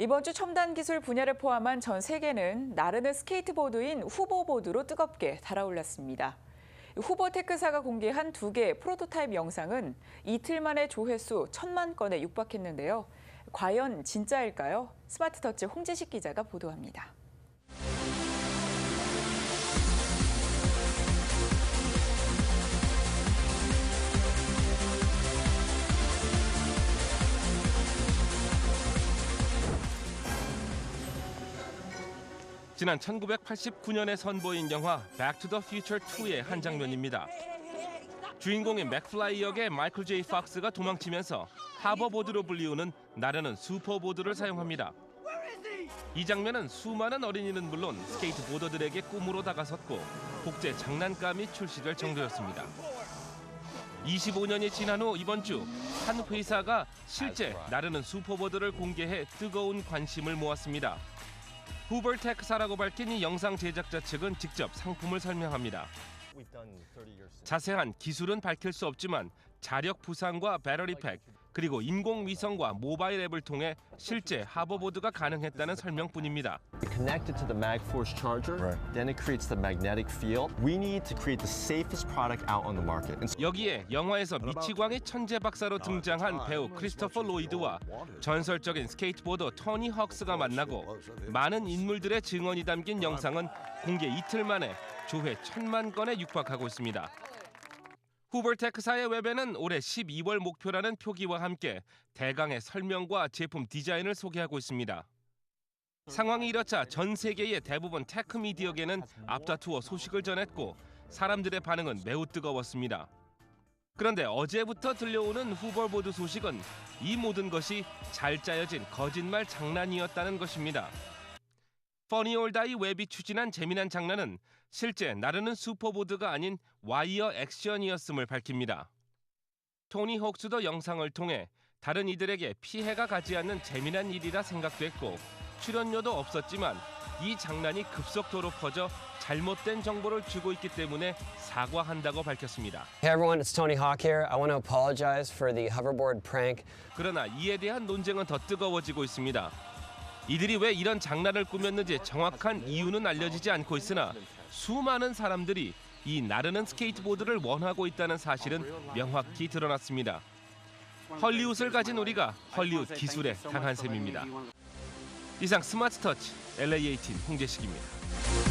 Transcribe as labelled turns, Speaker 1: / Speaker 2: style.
Speaker 1: 이번 주 첨단 기술 분야를 포함한 전 세계는 나르는 스케이트보드인 후보보드로 뜨겁게 달아올랐습니다. 후보 테크사가 공개한 두 개의 프로토타입 영상은 이틀 만에 조회수 천만 건에 육박했는데요. 과연 진짜일까요? 스마트터치 홍재식 기자가 보도합니다.
Speaker 2: 지난 1989년에 선보인 영화 백 투 더 퓨처 2의 한 장면입니다. 주인공인 맥플라이 역의 마이클 제이 팍스가 도망치면서 하버보드로 불리우는 나르는 슈퍼보드를 사용합니다. 이 장면은 수많은 어린이는 물론 스케이트보더들에게 꿈으로 다가섰고 국제 장난감이 출시될 정도였습니다. 25년이 지난 후 이번 주 한 회사가 실제 나르는 슈퍼보드를 공개해 뜨거운 관심을 모았습니다. 후벌테크사라고 밝힌 이 영상 제작자 측은 직접 상품을 설명합니다. 자세한 기술은 밝힐 수 없지만 자력 부상과 배터리 팩 그리고 인공위성과 모바일 앱을 통해 실제 하버보드가 가능했다는 설명뿐입니다.
Speaker 3: connect it to the MagForce charger, then it creates the magnetic field. We need to create the safest product out on the market.
Speaker 2: 여기에 영화에서 미치광이 천재 박사로 등장한 배우 크리스토퍼 로이드와 전설적인 스케이트보더 토니 헉스가 만나고 많은 인물들의 증언이 담긴 영상은 공개 이틀 만에 조회 천만 건에 육박하고 있습니다. 후벌테크사의 웹에는 올해 12월 목표라는 표기와 함께 대강의 설명과 제품 디자인을 소개하고 있습니다. 상황이 이렇자 전 세계의 대부분 테크 미디어계는 앞다투어 소식을 전했고 사람들의 반응은 매우 뜨거웠습니다. 그런데 어제부터 들려오는 후벌보드 소식은 이 모든 것이 잘 짜여진 거짓말 장난이었다는 것입니다. 퍼니올다이 웹이 추진한 재미난 장난은 실제 나르는 슈퍼보드가 아닌 와이어 액션이었음을 밝힙니다. 토니 혹스도 영상을 통해 다른 이들에게 피해가 가지 않는 재미난 일이라 생각됐고 출연료도 없었지만 이 장난이 급속도로 퍼져 잘못된 정보를 주고 있기 때문에 사과한다고 밝혔습니다.
Speaker 4: Hey everyone, it's Tony Hawk here. I want to apologize for the hoverboard prank.
Speaker 2: 그러나 이에 대한 논쟁은 더 뜨거워지고 있습니다. 이들이 왜 이런 장난을 꾸몄는지 정확한 이유는 알려지지 않고 있으나 수많은 사람들이 이 나르는 스케이트보드를 원하고 있다는 사실은 명확히 드러났습니다. 헐리우드를 가진 우리가 헐리우드 기술에 당한 셈입니다. 이상 스마트 터치 LA18 홍재식입니다.